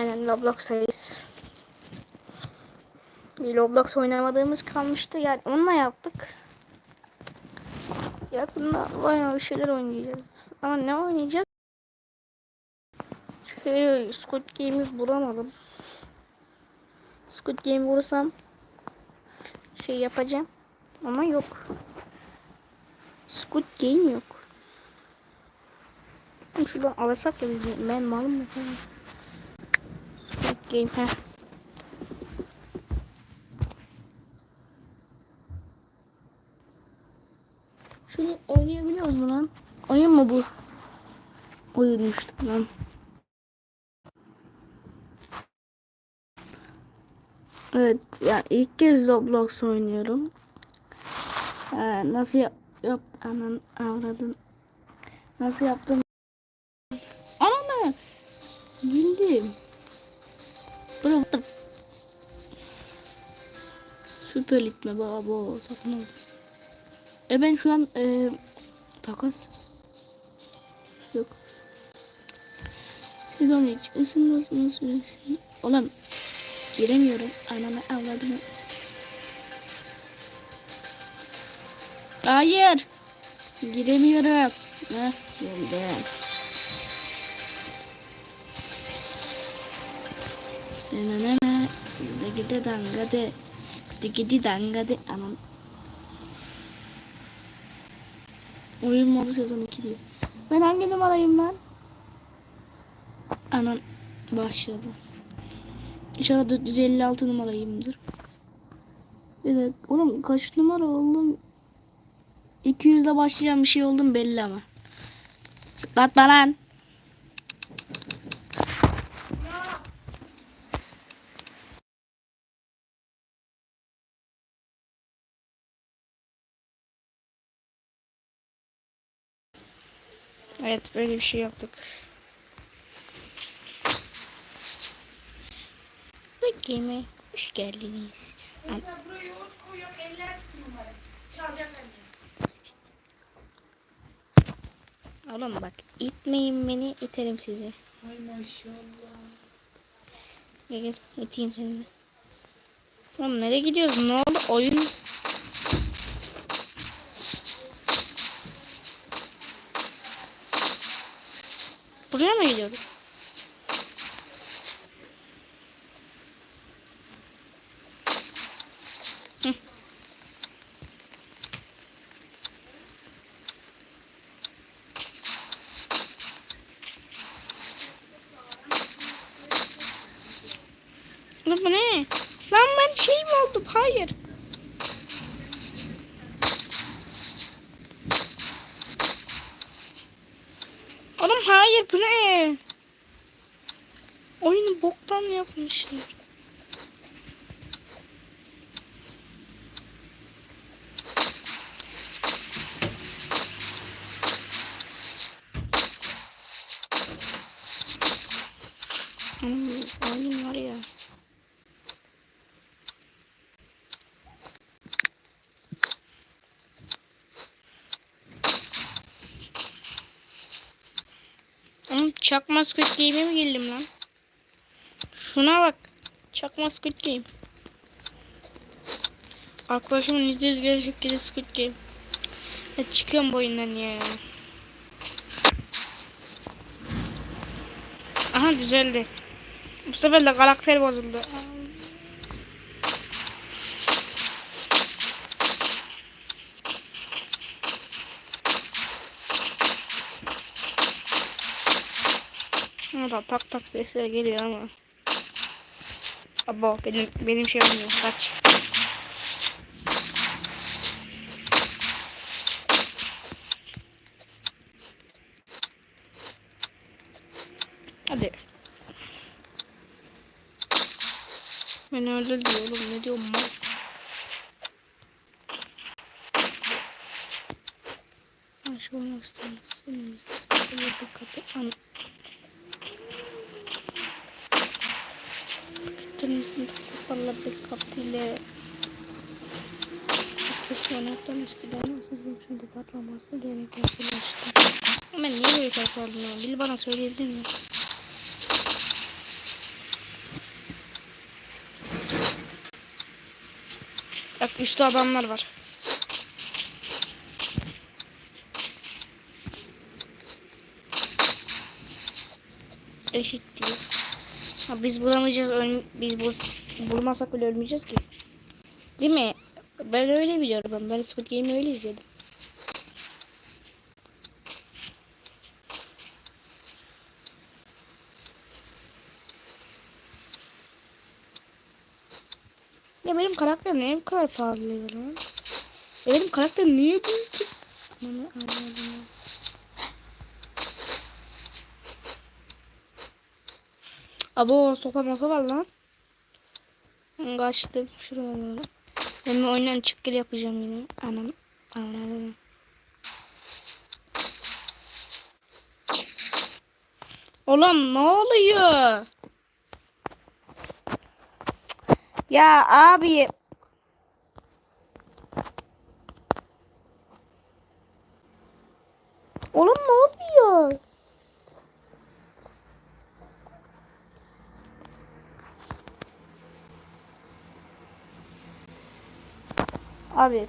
Aynen Roblox'tayız. Bir Roblox oynamadığımız kalmıştı. Yani onunla yaptık. Yakında bayağı bir şeyler oynayacağız. Ama ne oynayacağız? Şey, Squid Game'i bulamadım. Squid Game vursam şey yapacağım. Ama yok. Squid Game yok. Şuradan alırsak ya biz ben malım mı? Game heh. Şunu oynayabiliyoruz mu lan? Oyun mu bu? Oyunmuş tamam. Evet ya ilk kez Roblox oynuyorum. Ee, nasıl yap, yap anan avradın. Nasıl yaptım? Süper itme baba sakın ol. E ben şu an e, takas. Yok. Sezon hiç ısınmasını süresin. Oğlum giremiyorum. Ananı avladım. Hayır. Giremiyorum. Heh, girdim. Denenene. Gide danga de. Gidi danga de. Anam. Oyun modu sezon 2 diyor. Ben hangi numarayım lan? Anan başladı. İnşallah 456 numarayımdır. Bir dakika. Oğlum kaç numara oldum? 200 ile başlayacağım bir şey oldum belli ama. Zıplatma lan. Evet böyle bir şey yaptık. Bakayım. Hoş geldiniz. An-. Oğlum bak itmeyin beni iterim sizi. Ay maşallah. Gel gel iteyim seni. Oğlum nereye gidiyoruz? Ne oldu? Oyun Lan bu ne? Lan ben şey mi oldum? Hayır. Oğlum hayır bu ne? Oyunu boktan yapmışlar. Oyun var ya. Oğlum çakma Squid Game'e mi girdim lan? Şuna bak. Çakma Squid Game. Arkadaşımın %100 gerçek geri Squid Game. Ya çıkıyorum bu oyundan ya. Aha düzeldi. Bu sefer de karakter bozuldu. Ama tak tak sesler geliyor ama. Abo benim benim şey olmuyor. Kaç. Hadi. Beni öldür diyor oğlum ne diyorum ben? Aşk olmak istemez. Bir kapı an. mısın? Valla bir kaptıyla Keşke oynattan eskiden sözüm şimdi patlaması gerek yapılmıştı. Ben niye böyle kalkardım ya? Bil bana söyleyebilir mi? Bak üstte adamlar var. Eşit değil. Ha, biz bulamayacağız. öl- biz bul bulmasak bile ölmeyeceğiz ki. Değil mi? Ben öyle biliyorum. Ben, ben Squid Game'i öyle izledim. Ya benim karakter niye bu kadar parlıyor lan? Ya benim karakter niye bu? Anladım. Abo sopa mopa var lan. Kaçtım şuraya doğru. Ben oyundan çık gel yapacağım yine. Anam anladım. Oğlum ne oluyor? Ya abi. Oğlum ne oluyor? Abi